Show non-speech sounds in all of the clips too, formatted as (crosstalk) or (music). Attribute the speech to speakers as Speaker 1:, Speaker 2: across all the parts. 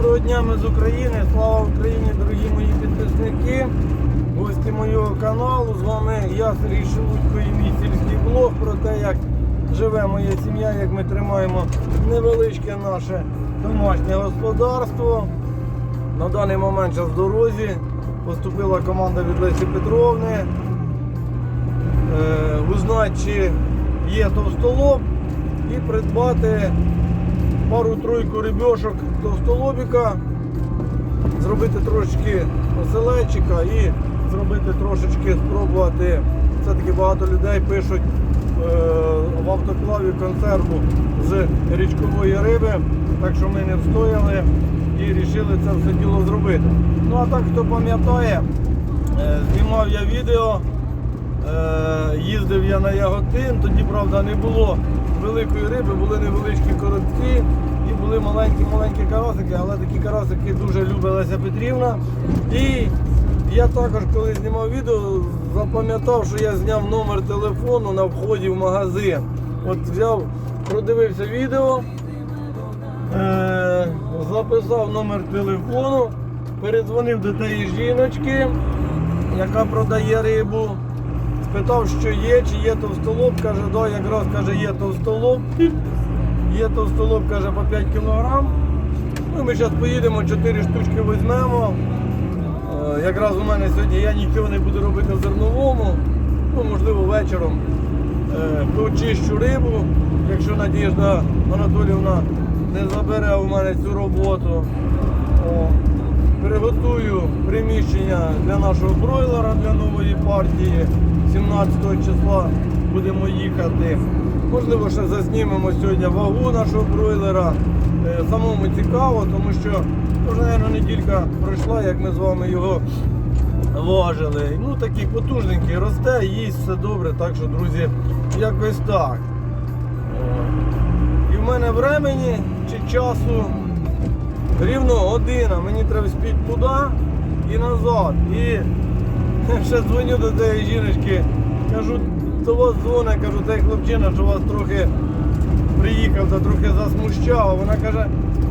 Speaker 1: Доброго дня ми з України. Слава Україні, дорогі мої підписники, гості моєго каналу. З вами я, Сергій Шелудько і мій сільський блог про те, як живе моя сім'я, як ми тримаємо невеличке наше домашнє господарство. На даний момент зараз в дорозі поступила команда від Лесі Петровни. Е, узнати, чи є товстолоб і придбати пару-тройку рибьошок товстолобіка, зробити трошечки оселедчика і зробити трошечки спробувати. Все-таки багато людей пишуть е, в автоклаві консерву з річкової риби, так що ми не встояли і вирішили це все діло зробити. Ну а так, хто пам'ятає, е, знімав я відео. Е, їздив я на Яготин, тоді, правда, не було великої риби, були невеличкі коробці і були маленькі-маленькі карасики, але такі карасики дуже любить Леся Петрівна. І я також, коли знімав відео, запам'ятав, що я зняв номер телефону на вході в магазин. От взяв, продивився відео, е, записав номер телефону, передзвонив до тієї жіночки, яка продає рибу. Спитав, що є, чи є товстолоб, каже, да, якраз каже, є товстолоб. Є товстолоб, каже, по 5 кг. Ну, ми зараз поїдемо, 4 штучки візьмемо. Е, Якраз у мене сьогодні я нічого не буду робити в зерновому. Ну, можливо, вечором е, почищу рибу, якщо Надіжда Анатоліївна не забере у мене цю роботу. О, Приготую приміщення для нашого бройлера для нової партії. 17 числа будемо їхати. Можливо, ще заснімемо сьогодні вагу нашого бройлера. Е, Самому цікаво, тому що вже, мабуть, неділька пройшла, як ми з вами його важили. Ну такий потужненький, росте, їсть все добре, так що, друзі, якось так. І в мене времені чи часу рівно година. Мені треба спіти туди і назад. І (laughs) ще дзвоню до цієї жіночки, кажу, до вас дзвонить, кажу, цей хлопчина, що вас трохи приїхав та трохи засмущав. Вона каже,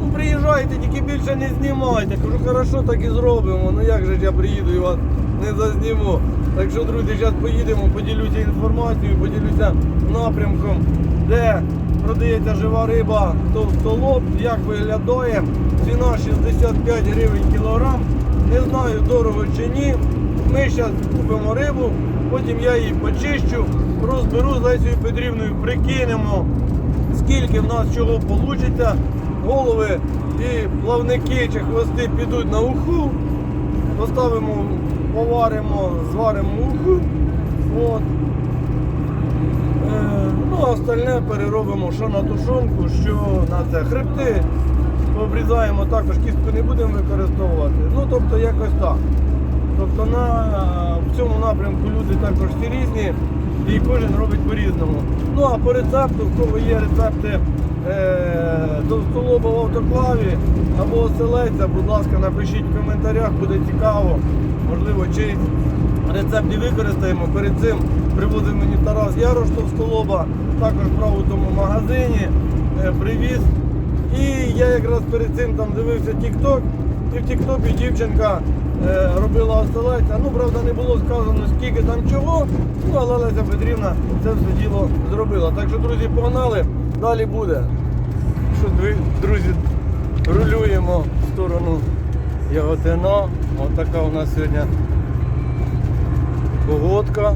Speaker 1: ну приїжджайте, тільки більше не знімайте. Кажу, хорошо, так і зробимо. Ну як же ж я приїду і вас не зазніму. Так що, друзі, зараз поїдемо, поділюся інформацією, поділюся напрямком, де продається жива риба, товстолоб, як виглядає. Ціна 65 гривень кілограм. Не знаю, дорого чи ні. Ми зараз купимо рибу, потім я її почищу, розберу з Лесією Петрівною, прикинемо, скільки в нас чого вийде. Голови і плавники чи хвости підуть на уху. Поставимо, поваримо, зваримо уху. От. Е, ну, остальне переробимо що на тушонку, що на це. Хребти обрізаємо також, кістку не будемо використовувати. Ну, тобто якось так. Тобто на, в цьому напрямку люди також всі різні і кожен робить по-різному. Ну а по рецепту, в кого є рецепти е, товстолоба в автоклаві або оселеця, будь ласка, напишіть в коментарях, буде цікаво. Можливо, чийсь рецепт і використаємо. Перед цим привозив мені Тарас Ярош товстолоба, також брав у магазині, е, привіз. І я якраз перед цим там дивився TikTok, і в TikTok дівчинка е, робила оселеця. Ну, правда, не було сказано, скільки там чого, ну, але Леся Петрівна це все діло зробила. Так що, друзі, погнали, далі буде. Що, друзі, рулюємо в сторону Яготина. Ось така у нас сьогодні погодка,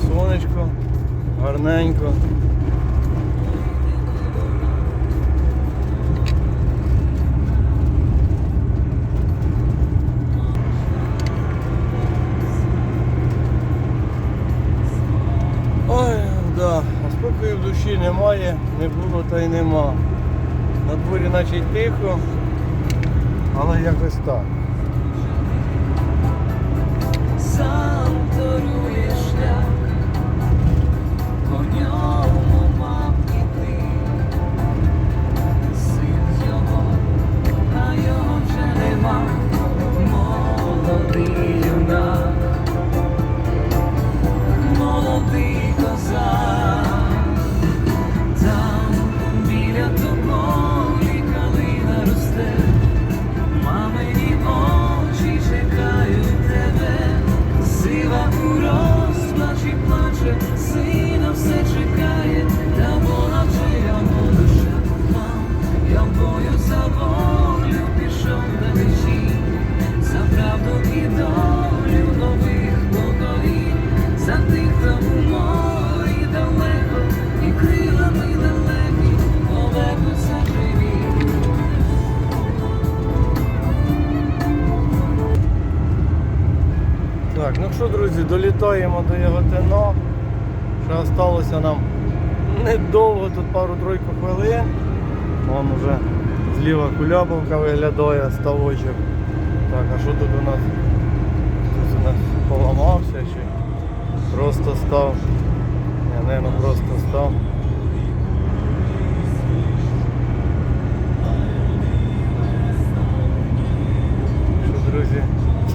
Speaker 1: сонечко, гарненько. Ой, да, а спокою в душі немає, не було та й нема. На дворі тихо, але якось так. Так, ну що, друзі, долітаємо до Яготина. Ще залишилося нам недовго, тут пару-тройку хвилин. Вон уже зліва кулябовка виглядає, ставочок. Так, а що тут у нас? Хтось у нас поламався чи просто став. Ні, не, ну просто став.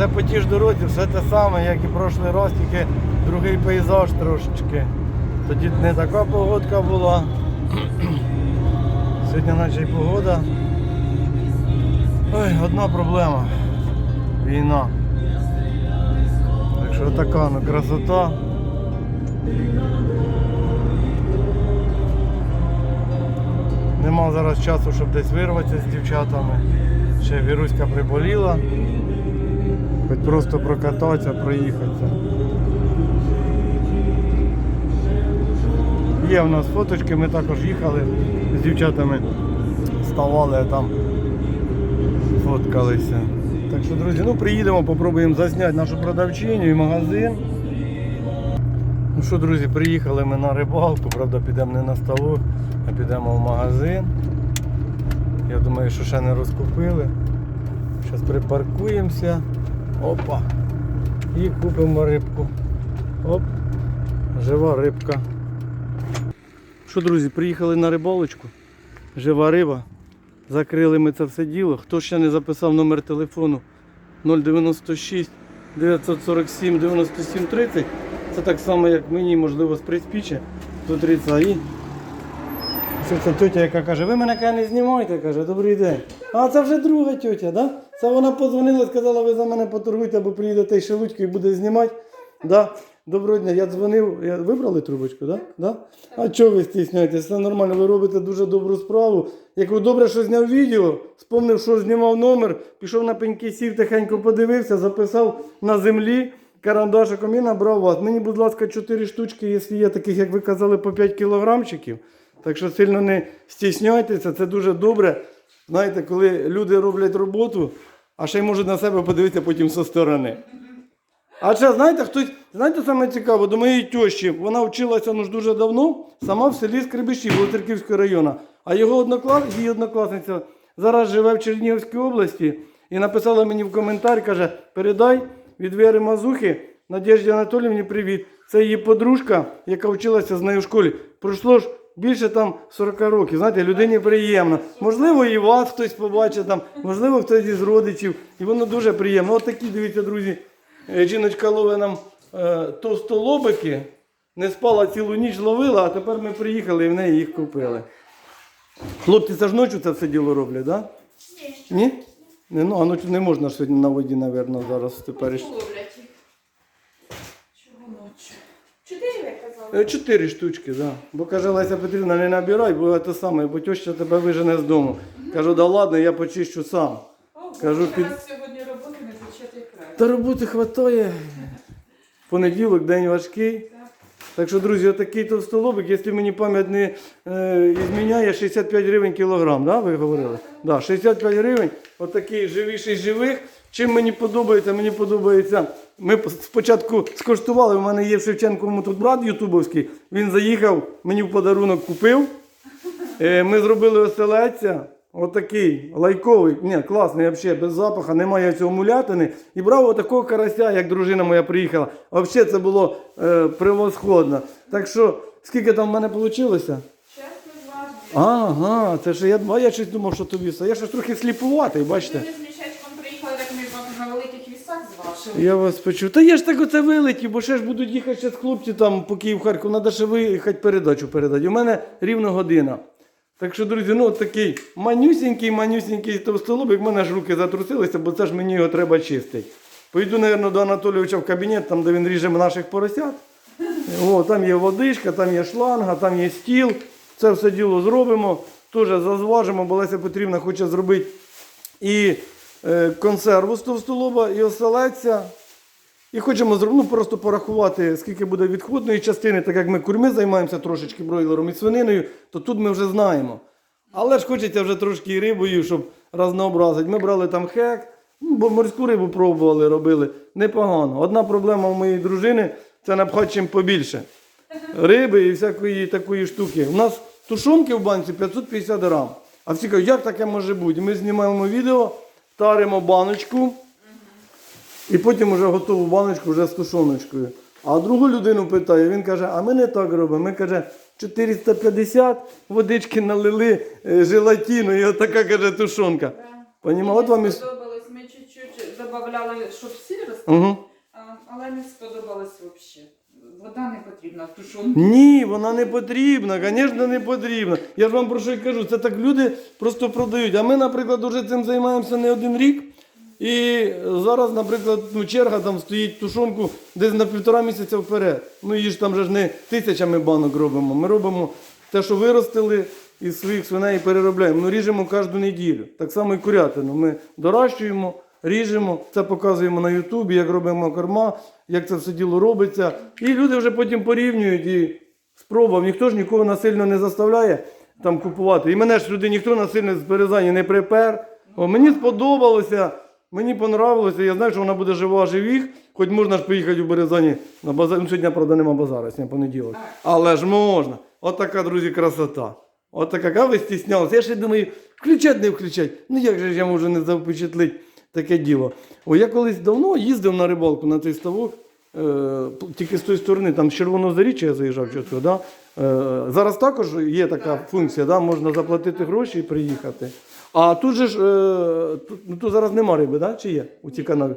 Speaker 1: Все по тій ж дорозі, все те саме, як і прошлий раз, тільки другий пейзаж трошечки. Тоді не така погодка була. (clears throat) Сьогодні наче й погода. Ой, одна проблема. Війна. Так що така ну, красота. Нема зараз часу, щоб десь вирватися з дівчатами. Ще Віруська приболіла. Хоч просто прокататися, проїхатися. Є в нас фоточки, ми також їхали з дівчатами, ставали там, фоткалися. Так що, друзі, ну приїдемо, попробуємо засняти нашу продавчиню і магазин. Ну що, друзі, приїхали ми на рибалку, правда, підемо не на ставок, а підемо в магазин. Я думаю, що ще не розкупили. Зараз припаркуємося. Опа. І купимо рибку. Оп. Жива рибка. Що, друзі, приїхали на рибалочку. Жива риба. Закрили ми це все діло. Хто ще не записав номер телефону 096 947 97 30. Це так само, як мені, можливо, з приспіччя. Тут 30 і. Це, тетя, яка каже, ви мене каже, не знімайте, каже, добрий день. А це вже друга тетя, да? Це вона подзвонила, сказала, ви за мене поторгуйте, або приїдете ще Лудько і буде знімати. Да? Доброго дня, я дзвонив, я... вибрали трубочку, да? Да? А чого ви стісняєтесь? Це нормально, ви робите дуже добру справу. Як добре, що зняв відео, спомнив, що знімав номер, пішов на пеньки сів, тихенько подивився, записав на землі. Карандашиком і набрав вас. Мені, будь ласка, 4 штучки, якщо є таких, як ви казали, по 5 кілограмчиків. Так що сильно не стісняйтеся, це дуже добре. Знаєте, коли люди роблять роботу, а ще й можуть на себе подивитися потім зі сторони. А ще знаєте, хтось, знаєте, саме цікаво, до моєї тещі, вона вчилася ну, дуже давно, сама в селі Скребиші, Волотерківського району. А його одноклас, її однокласниця зараз живе в Чернігівській області і написала мені в коментар, каже, передай від Віри Мазухи Надежді Анатоліївні привіт. Це її подружка, яка вчилася з нею в школі. Пройшло ж більше там 40 років. Знаєте, людині приємно. Можливо, і вас хтось побачить там, можливо, хтось із родичів. І воно дуже приємно. От такі, дивіться, друзі, е, жіночка ловить нам е, товстолобики. Не спала цілу ніч, ловила, а тепер ми приїхали і в неї їх купили. Хлопці, це ж ночі це все діло роблять, так? Да? Ні? Не, ну, а ночі не можна сьогодні на воді, мабуть, зараз тепер.
Speaker 2: Ловлять їх. Чого ночі? Чотири?
Speaker 1: Е, Чотири штучки, так. Да. Бо каже Леся Петрівна, не набирай, бо те саме, бо теща тебе вижене з дому. Кажу, да ладно, я почищу сам. Кажу, під-
Speaker 2: сьогодні роботи не початий край.
Speaker 1: Та роботи хватає. Понеділок, день важкий. Так що, друзі, отакий товстолобик, якщо мені пам'ять не е, зміняє, 65 гривень кілограм, да, ви говорили? Да, 65 гривень, отакий живіший живих. Чим мені подобається? Мені подобається. Ми спочатку скоштували, у мене є в Шевченковому тут брат ютубовський, він заїхав, мені в подарунок купив. Е, Ми зробили оселедця, отакий лайковий, ні, класний взагалі, без запаху, немає цього мулятини. І брав отакого карася, як дружина моя приїхала. Взагалі це було е, превосходно. Так що, скільки там в мене вийшло?
Speaker 2: Чесно.
Speaker 1: Ага, це ж я, я щось думав, що тобі все. Я щось трохи сліпуватий, бачите.
Speaker 2: Ми з мішечком приїхали, так ми вам на великих вісах зважили.
Speaker 1: Я вас почув. Та я ж так оце вилетів, бо ще ж будуть їхати ще хлопці там по Київ Харків, треба ще виїхати передачу передати. У мене рівно година. Так що, друзі, ну от такий манюсінький, манюсінький товстолобик, в мене ж руки затрусилися, бо це ж мені його треба чистити. Пойду, мабуть, до Анатолійовича в кабінет, там, де він ріже наших поросят. О, там є водичка, там є шланга, там є стіл. Це все діло зробимо. теж зазважимо, бо Леся Петрівна хоче зробити і консерву з товстолоба, і оселедця. І хочемо ну, просто порахувати, скільки буде відходної частини, так як ми курми займаємося трошечки бройлером і свининою, то тут ми вже знаємо. Але ж хочеться вже трошки і рибою, щоб разнообразити. Ми брали там хек, ну, бо морську рибу пробували, робили. Непогано. Одна проблема у моєї дружини це напхати чим побільше. Риби і всякої такої штуки. У нас тушонки в банці 550 грам. А всі кажуть, як таке може бути? Ми знімаємо відео, таримо баночку. І потім вже готову баночку вже з тушоночкою. А другу людину питає, він каже, а ми не так робимо. Ми каже, 450 водички налили е, желатину, і отака каже тушонка. Поніма, от вам і...
Speaker 2: сподобалось. Ми чуть-чуть додавали, щоб сир розтав,
Speaker 1: Угу.
Speaker 2: але не сподобалось взагалі. Вода не потрібна в тушонку.
Speaker 1: Ні, вона не потрібна, звісно, не потрібна. Я ж вам про що й кажу, це так люди просто продають. А ми, наприклад, вже цим займаємося не один рік. І зараз, наприклад, ну, черга там стоїть тушонку десь на півтора місяця вперед. Ну її ж там же ж не тисячами банок робимо. Ми робимо те, що виростили із своїх свиней переробляємо. Ну ріжемо кожну неділю. Так само і курятину. Ми доращуємо, ріжемо, це показуємо на Ютубі, як робимо корма, як це все діло робиться. І люди вже потім порівнюють і спробував. Ніхто ж нікого насильно не заставляє там купувати. І мене ж люди ніхто насильно з Березані не припер. О, мені сподобалося, мені понравилося. Я знаю, що вона буде жива живих. Хоч можна ж поїхати в Березані на базар. Ну, сьогодні, правда, нема базару, сьогодні понеділок. Але ж можна. От така, друзі, красота. От така, ви стіснялися. Я ще думаю, включать, не включать. Ну як же ж я можу не запечатлити таке діло? О, я колись давно їздив на рибалку на той ставок. Е, тільки з тої сторони, там з Червоного Заріччя я заїжджав чого, да? е, зараз також є така функція, да? можна заплатити гроші і приїхати. А тут же ж е, тут, ну, тут зараз нема риби, да? чи є у цій канаві?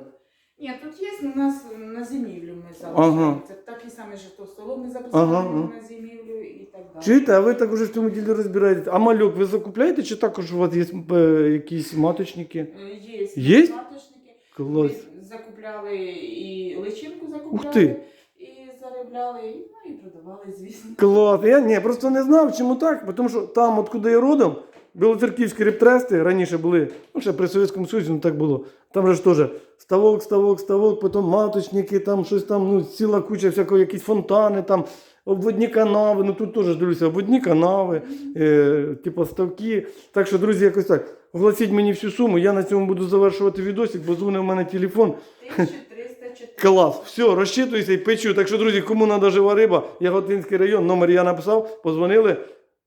Speaker 2: Ні, тут є у нас на зимівлю ми залишаємо.
Speaker 1: Ага.
Speaker 2: Це такий самий же столом ми запускаємо
Speaker 1: Ага, ага.
Speaker 2: на зимівлю і так далі.
Speaker 1: Чуєте, а ви так уже в цьому ділі розбираєтесь. А мальок ви закупляєте, чи також у вас є е, якісь маточники?
Speaker 2: Е, Є,
Speaker 1: Є?
Speaker 2: маточники.
Speaker 1: Клас.
Speaker 2: Ми закупляли і личинку закупляли,
Speaker 1: Ух ти.
Speaker 2: і заробляли, і, ну і продавали, звісно.
Speaker 1: Клас. Я ні, просто не знав, чому так. Тому що там, откуда я родом, білоцерківські рептрести раніше були, ну ще при Совєтському Союзі ну, так було. Там же ж теж ставок, ставок, ставок, потім маточники, там щось там, ну, ціла куча всякого, якісь фонтани, там, обводні канави. Ну тут теж дивлюся, обводні канави, е, типу ставки. Так що, друзі, якось так. Оголосіть мені всю суму, я на цьому буду завершувати відосик, бо дзвонив в мене телефон.
Speaker 2: 1304. (laughs)
Speaker 1: Клас, все, розчитуйся і печу. Так що, друзі, кому треба жива риба, Яготинський район, номер я написав, позвонили.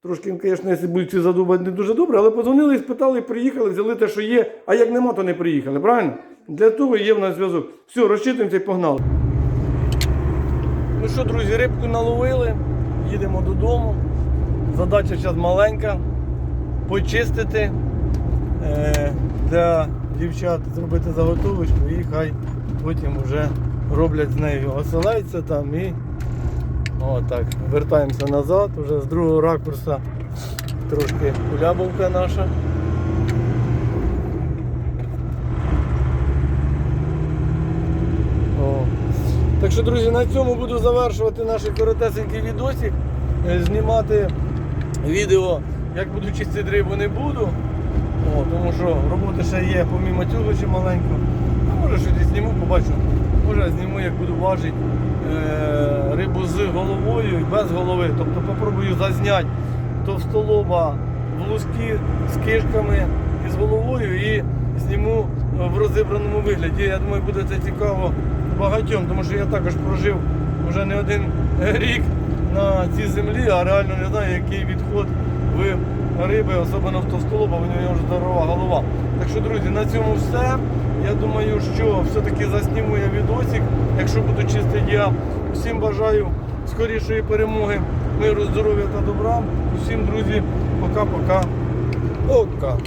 Speaker 1: Трошки, звісно, якщо будуть ці задумати не дуже добре, але позвонили, спитали, приїхали, взяли те, що є. А як нема, то не приїхали, правильно? Для того є в нас зв'язок. Все, розчитуємося і погнали. Ну що, друзі, рибку наловили, їдемо додому. Задача зараз маленька. Почистити е, для дівчат, зробити заготовочку і хай потім вже роблять з нею оселедця там і отак. Вертаємося назад, вже з другого ракурса трошки кулябовка наша. О. Так що, друзі, на цьому буду завершувати наш коротесенький відосик. Е, Знімати відео, як буду чистити рибу, не буду. О, тому що роботи ще є, помімо ще маленько. Ну, може щось зніму, побачу. Може зніму, як буду важити е, рибу з головою і без голови. Тобто попробую зазняти товстолоба в луски з кишками і з головою і зніму в розібраному вигляді. Я думаю, буде це цікаво багатьом, тому що я також прожив вже не один (laughs) рік на цій землі, а реально не знаю, який відход в риби, особливо в товстолоба, у нього вже здорова голова. Так що, друзі, на цьому все. Я думаю, що все-таки засніму я відосик. Якщо буду чистити я, всім бажаю скорішої перемоги, миру, здоров'я та добра. Усім, друзі, пока-пока. Пока.